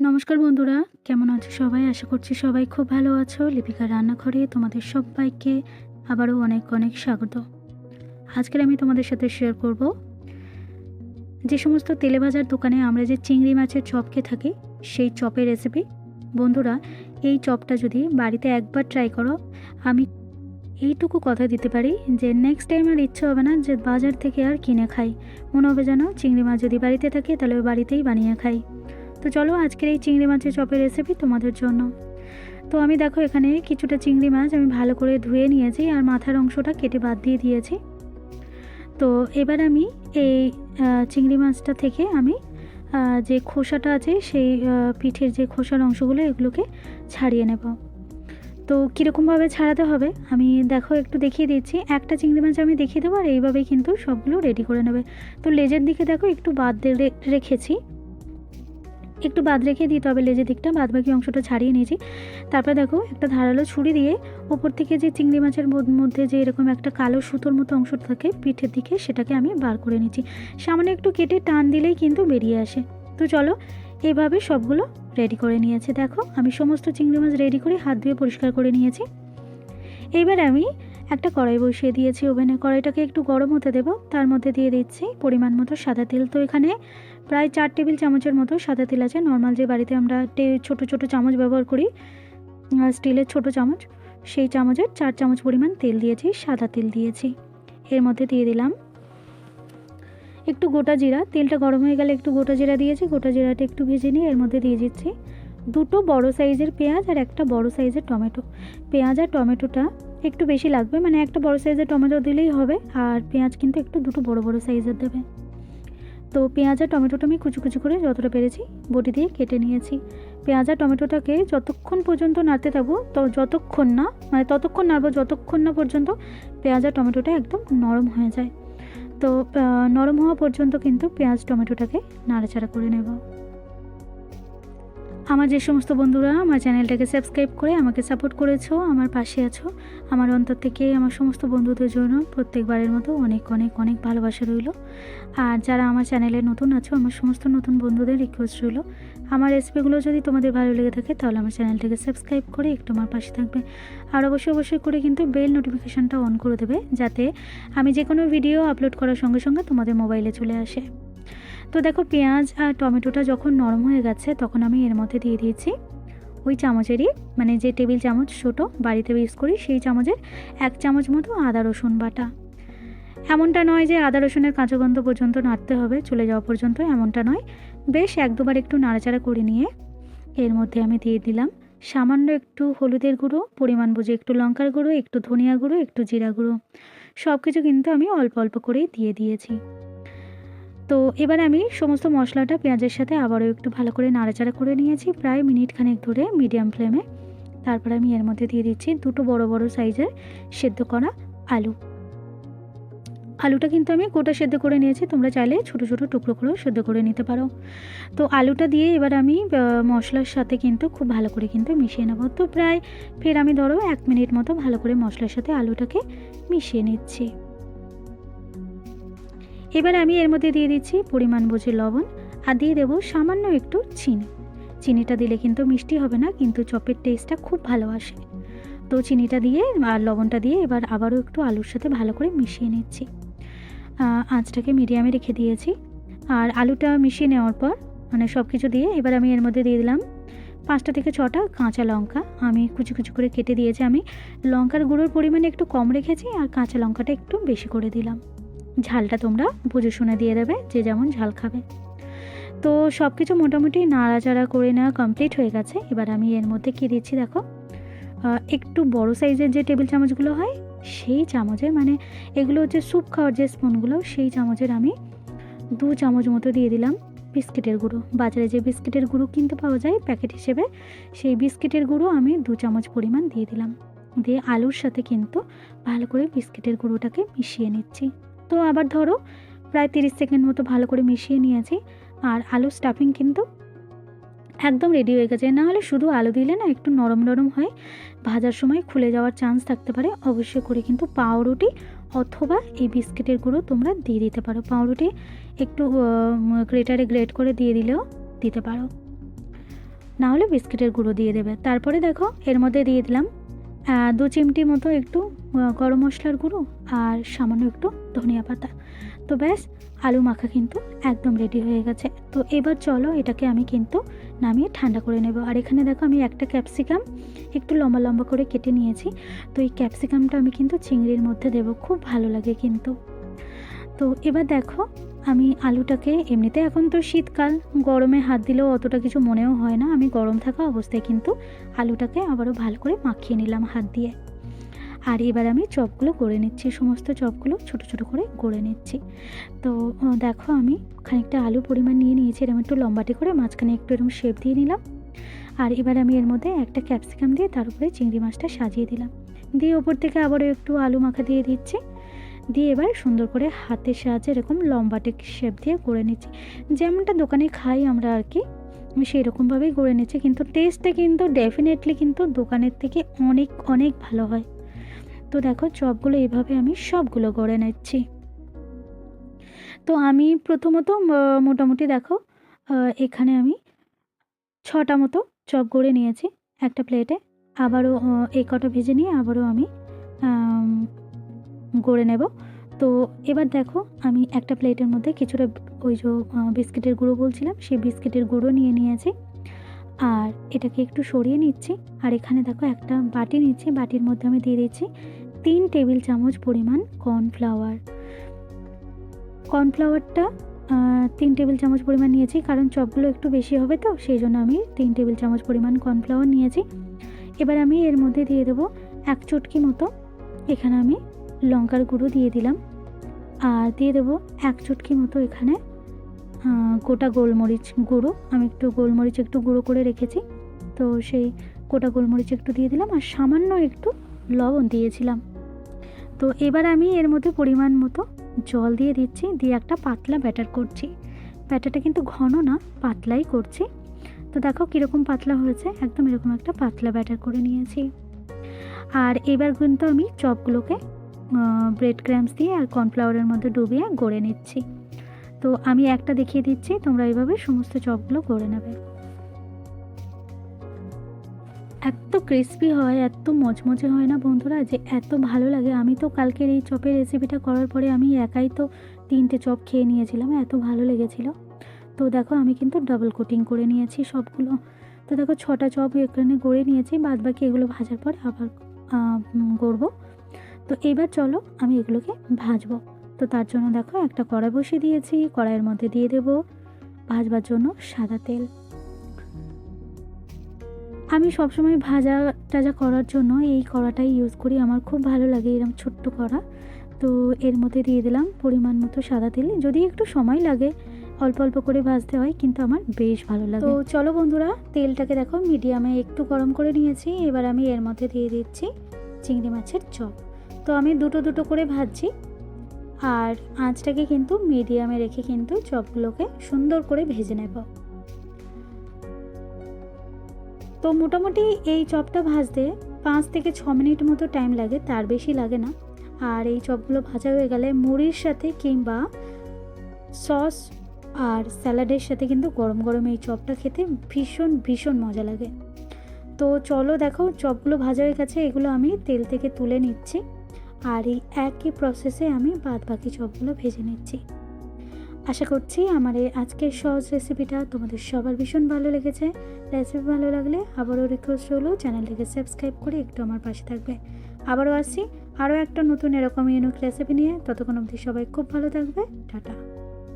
নমস্কার বন্ধুরা, কেমন আছো সবাই? আশা করছি সবাই খুব ভালো আছো। লিপিকা রান্নাঘরে তোমাদের সবাইকে আবারও অনেক অনেক স্বাগত। আজকের আমি তোমাদের সাথে শেয়ার করব যে সমস্ত তেলে ভাজার দোকানে আমরা যে চিংড়ি মাছের চপ খেয়ে থাকি, সেই চপের রেসিপি বন্ধুরা, এই চপটা যদি বাড়িতে একবার ট্রাই করো, আমি এইটুকু কথা দিতে পারি যে নেক্সট টাইম আর ইচ্ছে হবে না যে বাজার থেকে আর কিনে খাই। মনে হবে যেন চিংড়ি মাছ যদি বাড়িতে থাকে, তাহলে বাড়িতেই বানিয়ে খাই। তো চলো আজকের এই চিংড়ি মাছের চপের রেসিপি তোমাদের জন্য। তো আমি দেখো এখানে কিছুটা চিংড়ি মাছ আমি ভালো করে ধুয়ে নিয়েছি আর মাথার অংশটা কেটে বাদ দিয়ে দিয়েছি। তো এবার আমি এই চিংড়ি মাছটা থেকে আমি যে খোসাটা আছে সেই পিঠের যে খোসার অংশগুলো এগুলোকে ছাড়িয়ে নেব। তো কীরকমভাবে ছাড়াতে হবে? আমি দেখো একটু দেখিয়ে দিচ্ছি। একটা চিংড়ি মাছ আমি দেখিয়ে দেবো আর এইভাবেই কিন্তু সবগুলো রেডি করে নেবে। তো লেজের দিকে দেখো একটু বাদ দিয়ে রেখেছি। একটু বাদ রেখে দিতে হবে লেজের দিকটা বাদ বাকি অংশটা ছাড়িয়ে নিয়েছি। তারপর দেখো, একটা ধারালো ছুরি দিয়ে ওপর থেকে যে চিংড়ি মাছের মধ্যে যে এরকম একটা কালো সুতোর মতো অংশ থাকে, পিঠের দিকে সেটাকে আমি বার করে নিচ্ছি। সামনে একটু কেটে টান দিলেই কিন্তু বেরিয়ে আসে। তো চলো এইভাবে সবগুলো রেডি করে নিয়েছে। দেখো, আমি সমস্ত চিংড়ি মাছ রেডি করে হাত ধুয়ে পরিষ্কার করে নিয়েছি। এইবার আমি একটা কড়াই বসিয়ে দিয়েছি ওভেনে। কড়াইটাকে একটু গরম হতে দেবো। তার মধ্যে দিয়ে দিচ্ছি পরিমাণ মতো সাদা তেল। তো এখানে প্রায় চার টেবিল চামচের মতো সাদা তেল আছে। নর্মাল যে বাড়িতে আমরা ছোটো ছোটো চামচ ব্যবহার করি স্টিলের ছোটো চামচ, সেই চামচের চার চামচ পরিমাণ তেল দিয়েছি, সাদা তেল দিয়েছি। এর মধ্যে দিয়ে দিলাম একটু গোটা জিরা। তেলটা গরম হয়ে গেলে একটু গোটা জিরা দিয়েছি। গোটা জিরাটা একটু ভেজে নিয়ে এর মধ্যে দিয়ে দিচ্ছি দুটো বড় সাইজের পেঁয়াজ আর একটা বড় সাইজের টমেটো। পেঁয়াজ আর টমেটোটা একটু বেশি লাগবে মানে একটা বড় সাইজের টমেটো দিলেই হবে, আর পেঁয়াজ কিন্তু একটু দুটো বড় বড় সাইজের দেবে। তো পেঁয়াজ আর টমেটোটা আমি কুচু কুচু করে যতটা পেরেছি বটি দিয়ে কেটে নিয়েছি। পেঁয়াজ আর টমেটোটাকে যতক্ষণ পর্যন্ত নাড়তে থাকব তো যতক্ষণ না মানে ততক্ষণ নাড়বো যতক্ষণ না পর্যন্ত পেঁয়াজ আর টমেটোটা একদম নরম হয়ে যায়। তো নরম হওয়া পর্যন্ত কিন্তু পেঁয়াজ টমেটোটাকে নাড়াচাড়া করে নেব। আমার যে সমস্ত বন্ধুরা আমার চ্যানেলটাকে সাবস্ক্রাইব করে আমাকে সাপোর্ট করেছ, আমার পাশে আছো, আমার অন্তর থেকে আমার সমস্ত বন্ধুদের জন্য প্রত্যেকবারের মতো অনেক অনেক অনেক ভালোবাসা রইল। আর যারা আমার চ্যানেলে নতুন আছো, আমার সমস্ত নতুন বন্ধুদের রিকোয়েস্ট রইল, আমার রেসিপিগুলো যদি তোমাদের ভালো লেগে থাকে তাহলে আমার চ্যানেলটাকে সাবস্ক্রাইব করে একটু আমার পাশে থাকবে। আর অবশ্যই অবশ্যই করে কিন্তু বেল নোটিফিকেশানটা অন করে দেবে, যাতে আমি যে কোনো ভিডিও আপলোড করার সঙ্গে সঙ্গে তোমাদের মোবাইলে চলে আসে। তো দেখো পেঁয়াজ আর টমেটোটা যখন নরম হয়ে গেছে, তখন আমি এর মধ্যে দিয়ে দিয়েছি ওই চামচেরই মানে যে টেবিল চামচ ছোটো, বাড়িতে ইউজ করি, সেই চামচের এক চামচ মতো আদা, রসুন বাটা। এমনটা নয় যে আদা, রসুনের কাঁচা গন্ধ পর্যন্ত নাড়তে হবে, চলে যাওয়া পর্যন্ত এমনটা নয়। বেশ এক দুবার একটু নাড়াচাড়া করে নিয়ে এর মধ্যে আমি দিয়ে দিলাম সামান্য একটু হলুদের গুঁড়ো, পরিমাণ বুঝে একটু লঙ্কার গুঁড়ো, একটু ধনিয়া গুঁড়ো, একটু জিরা গুঁড়ো। সব কিছু কিন্তু আমি অল্প অল্প করেই দিয়ে দিয়েছি। তো এবার আমি সমস্ত মশলাটা পেঁয়াজের সাথে আবারও একটু ভালো করে নাড়াচাড়া করে নিয়েছি, প্রায় মিনিট খানেক ধরে মিডিয়াম ফ্লেমে। তারপর আমি এর মধ্যে দিয়ে দিচ্ছি দুটো বড় বড় সাইজের সেদ্ধ করা আলু। আলুটা কিন্তু আমি গোটা সেদ্ধ করে নিয়েছি, তোমরা চাইলে ছোটো ছোটো টুকরো করেও সেদ্ধ করে নিতে পারো। তো আলুটা দিয়ে এবার আমি মশলার সাথে কিন্তু খুব ভালো করে কিন্তু মিশিয়ে নেব। তো প্রায়, ফের আমি ধরো এক মিনিট মতো ভালো করে মশলার সাথে আলুটাকে মিশিয়ে নিচ্ছি। এবার আমি এর মধ্যে দিয়ে দিচ্ছি পরিমাণ বুঝে লবণ আর দিয়ে দেবো সামান্য একটু চিনি। চিনিটা দিলে কিন্তু মিষ্টি হবে না, কিন্তু চপের টেস্টটা খুব ভালো আসে। তো চিনিটা দিয়ে আর লবণটা দিয়ে এবার আবারও একটু আলুর সাথে ভালো করে মিশিয়ে নিচ্ছি। আঁচটাকে মিডিয়ামে রেখে দিয়েছি। আর আলুটা মিশিয়ে নেওয়ার পর মানে সব কিছু দিয়ে এবার আমি এর মধ্যে দিয়ে দিলাম পাঁচটা থেকে ছটা কাঁচা লঙ্কা। আমি কুচি কুচি করে কেটে দিয়েছি। আমি লঙ্কার গুঁড়োর পরিমাণ একটু কম রেখেছি আর কাঁচা লঙ্কাটা একটু বেশি করে দিলাম। ঝালটা তোমরা বুঝে শুনে দিয়ে দেবে যে যেমন ঝাল খাবে। তো সব কিছু মোটামুটি নাড়াচাড়া করে নেওয়া কমপ্লিট হয়ে গেছে। এবার আমি এর মধ্যে কী দিচ্ছি দেখো? একটু বড় সাইজের যে টেবিল চামচগুলো হয়, সেই চামচের মানে এগুলো হচ্ছে স্যুপ খাওয়ার যে স্পুনগুলো সেই চামচের আমি দু চামচ মতো দিয়ে দিলাম বিস্কিটের গুঁড়ো। বাজারে যে বিস্কিটের গুঁড়ো কিনতে পাওয়া যায় প্যাকেট হিসেবে, সেই বিস্কিটের গুঁড়ো আমি দু চামচ পরিমাণ দিয়ে দিলাম। দিয়ে আলুর সাথে কিন্তু ভালো করে বিস্কিটের গুঁড়োটাকে মিশিয়ে নিচ্ছি। তো আবার ধরো, প্রায় তিরিশ সেকেন্ড মতো ভালো করে মিশিয়ে নিয়েছি, আর আলু স্টাফিং কিন্তু একদম রেডি হয়ে গেছে। না হলে শুধু আলু দিলে না একটু নরম নরম হয়, ভাজার সময় খুলে যাওয়ার চান্স থাকতে পারে। অবশ্যই করে কিন্তু পাউরুটি অথবা এই বিস্কিটের গুঁড়ো তোমরা দিয়ে দিতে পারো। পাউরুটি একটু গ্রেটারে গ্রেট করে দিয়ে দিলেও দিতে পারো। না হলে বিস্কিটের গুঁড়ো দিয়ে দেবে। তারপরে দেখো, এর মধ্যে দিয়ে দিলাম দু চিমটি মতো একটু গরম মশলার গুঁড়ো আর সামান্য একটু ধনিয়া পাতা। তো ব্যাস, আলু মাখা কিন্তু একদম রেডি হয়ে গেছে। তো এবার চলো এটাকে আমি কিন্তু নামিয়ে ঠান্ডা করে নেব। আর এখানে দেখো আমি একটা ক্যাপসিকাম একটু লম্বা লম্বা করে কেটে নিয়েছি। তো এই ক্যাপসিকামটা আমি কিন্তু চিংড়ির মধ্যে দেবো, খুব ভালো লাগে কিন্তু। তো এবার দেখো আমি আলুটাকে এমনিতে এখন তো শীতকাল, গরমে হাত দিলেও অতটা কিছু মনেও হয় না। আমি গরম থাকা অবস্থায় কিন্তু আলুটাকে আবারও ভালো করে মাখিয়ে নিলাম হাত দিয়ে। আর এবার আমি চপগুলো গড়ে নিচ্ছি, সমস্ত চপগুলো ছোট ছোট করে গড়ে নিচ্ছি। তো দেখো আমি খানিকটা আলু পরিমাণ নিয়ে নিয়েছি, এরকম একটু লম্বাটি করে মাঝখানে একটু এরকম শেপ দিয়ে নিলাম। আর এবার আমি এর মধ্যে একটা ক্যাপসিকাম দিয়ে তার উপরে চিংড়ি মাছটা সাজিয়ে দিলাম। দিয়ে ওপর থেকে আবারও একটু আলু মাখা দিয়ে দিচ্ছি। দিয়ে এবার সুন্দর করে হাতের সাহায্যে এরকম লম্বাটে শেপ দিয়ে গড়ে নিচ্ছি। যেমনটা দোকানে খাই আমরা আর কি আমি সেই রকমভাবেই গড়ে নিচ্ছি কিন্তু টেস্টটা কিন্তু ডেফিনেটলি কিন্তু দোকানের থেকে অনেক অনেক ভালো হয়। তো দেখো চপগুলো এইভাবে আমি সবগুলো গড়ে নিচ্ছি। তো আমি প্রথমত মোটামুটি দেখো এখানে আমি ছটা মতো চপ গড়ে নিয়েছি একটা প্লেটে আবারও এই কটা ভেজে নিয়ে আবারও আম, গড়ে নেব। তো এবার দেখো, আমি একটা প্লেটের মধ্যে কিছুটা ওই যে বিস্কিটের গুঁড়ো বলছিলাম, সেই বিস্কিটের গুঁড়ো নিয়ে নিয়েছি। আর এটাকে একটু সরিয়ে নিচ্ছি। আর এখানে দেখো, একটা বাটি নিচ্ছি। বাটির মধ্যে আমি দিয়ে দিচ্ছি তিন টেবিল চামচ পরিমাণ কর্নফ্লাওয়ার। কর্নফ্লাওয়ারটা তিন টেবিল চামচ পরিমাণ নিয়েছি, কারণ চপগুলো একটু বেশি হবে তো, সেই জন্য আমি তিন টেবিল চামচ পরিমাণ কর্নফ্লাওয়ার নিয়েছি। এবার আমি এর মধ্যে দিয়ে দেবো এক চটকি মতো, এখানে আমি লঙ্কার গুঁড়ো দিয়ে দিলাম। আর দিয়ে দেবো এক চটকি মতো এখানে গোটা গোলমরিচ গুঁড়ো। আমি একটু গোলমরিচ একটু গুঁড়ো করে রেখেছি। তো সেই গোটা গোলমরিচ একটু দিয়ে দিলাম আর সামান্য একটু লবণ দিয়েছিলাম। তো এবার আমি এর মধ্যে পরিমাণ মতো জল দিয়ে দিচ্ছি, দিয়ে একটা পাতলা ব্যাটার করছি। ব্যাটারটা কিন্তু ঘন না, পাতলাই করছি। তো দেখো কীরকম পাতলা হয়েছে, একদম এরকম একটা পাতলা ব্যাটার করে নিয়েছি। আর এবার কিন্তু আমি চপগুলোকে ব্রেড ক্র্যাম্পস দিয়ে আর কর্নফ্লাওয়ারের মধ্যে ডুবিয়ে গড়ে নিচ্ছি। তো আমি একটা দেখিয়ে দিচ্ছি, তোমরা এইভাবে সমস্ত চপগুলো গড়ে নেবে। এত ক্রিস্পি হয়, এত মচমচে হয় না বন্ধুরা যে এত ভালো লাগে। আমি তো কালকের এই চপের রেসিপিটা করার পরে আমি একাই তো তিনটে চপ খেয়ে নিয়েছিলাম, এত ভালো লেগেছিল। তো দেখো, আমি কিন্তু ডাবল কোটিং করে নিয়েছি সবগুলো। তো দেখো, ছটা চপ এখানে গড়ে নিয়েছি বাদ বাকি এগুলো ভাজার পর আবার গড়বো। তো এবার চলো, আমি এগুলোকে ভাজবো। তো তার জন্য দেখো, একটা কড়াই বসিয়ে দিয়েছি, কড়াইয়ের মধ্যে দিয়ে দেবো ভাজবার জন্য সাদা তেল। আমি সবসময় ভাজা টাজা করার জন্য এই কড়াটাই ইউজ করি, আমার খুব ভালো লাগে এরকম ছোট্ট কড়া। তো এর মধ্যে দিয়ে দিলাম পরিমাণ মতো সাদা তেল। যদি একটু সময় লাগে, অল্প অল্প করে ভাজতে হয়, কিন্তু আমার বেশ ভালো লাগে। তো চলো বন্ধুরা, তেলটাকে দেখো মিডিয়ামে একটু গরম করে নিয়েছি। এবার আমি এর মধ্যে দিয়ে দিচ্ছি চিংড়ি মাছের চপ। তো আমি দুটো দুটো করে ভাজছি। আর আঁচটাকে কিন্তু মিডিয়ামে রেখে কিন্তু চপগুলোকে সুন্দর করে ভেজে নেব। তো মোটামুটি এই চপটা ভাজতে পাঁচ থেকে ছ মিনিট মতো টাইম লাগে, তার বেশি লাগে না। আর এই চপগুলো ভাজা হয়ে গেলে মুড়ির সাথে কিংবা সস আর স্যালাডের সাথে কিন্তু গরম গরম এই চপটা খেতে ভীষণ ভীষণ মজা লাগে। তো চলো দেখো, চপগুলো ভাজা হয়ে গেছে, এগুলো আমি তেল থেকে তুলে নিচ্ছি। আর এই একই প্রসেসে আমি বাদ বাকি চপগুলো ভেজে নিচ্ছি। আশা করছি আমার এই আজকের সহজ রেসিপিটা তোমাদের সবার ভীষণ ভালো লেগেছে। রেসিপি ভালো লাগলে আবারও রিকোয়েস্ট হলো চ্যানেলটিকে সাবস্ক্রাইব করে একটু আমার পাশে থাকবে। আবারও আসছি আরও একটা নতুন এরকম ইউনিক রেসিপি নিয়ে। ততক্ষণ অবধি সবাই খুব ভালো থাকবে। টাটা।